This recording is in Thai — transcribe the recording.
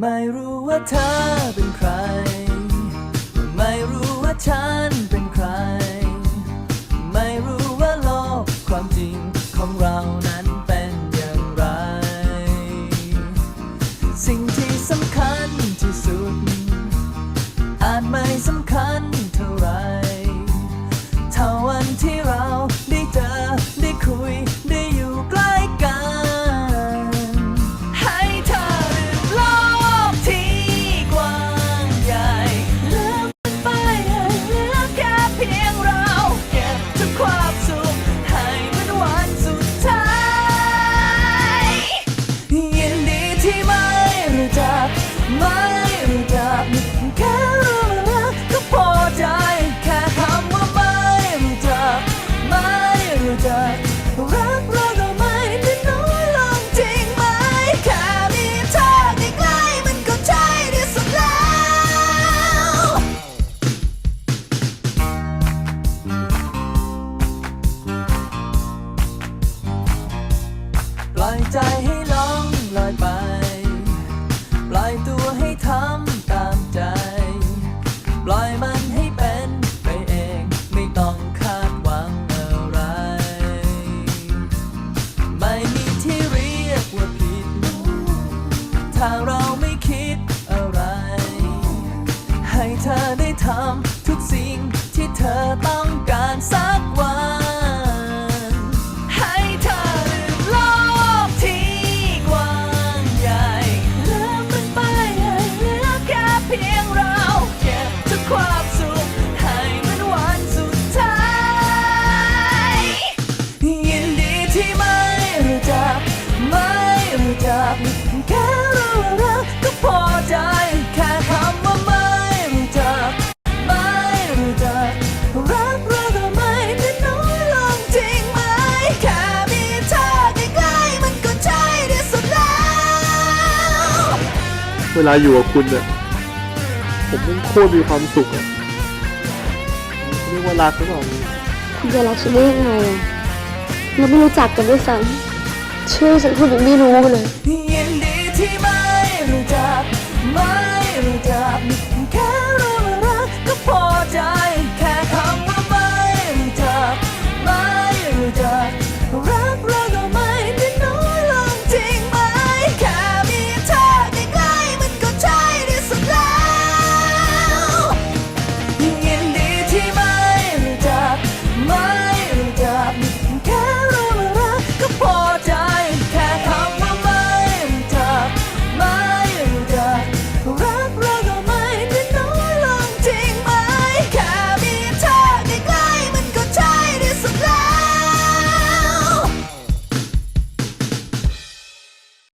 ไม่รู้ว่าเธอเป็นใคร ไม่รู้จักแค่รู้ว่ารักก็พอใจ แค่คำว่าไม่รู้จัก ไม่รู้จัก รักเราก็ไม่ได้น้อยลงจริงไหม แค่มีเธอใกล้ๆมันก็ใช่ที่สุดแล้ว ปล่อยใจให้ ถ้าเราไม่คิดอะไร ให้เธอได้ทำทุกสิ่งที่เธอต้องการสักวัน ให้เธอลืมโลกที่กว้างใหญ่ลืมมันไปให้เหลือแค่เพียงเราเก็บทุกความสุขให้มันวันสุดท้าย ยินดีที่ไม่รู้จักไม่รู้จัก วลาอยู่กับคุณเนี่ยผมมันโคตรมีความสุขอะเรียกว่ารักหรือเปล่าคุณจะรักฉันได้ยังไงอะเราไม่รู้จักกันด้วยซ้ำชื่อฉันคุณยังไม่รู้เลย ยินดีที่ม่รู้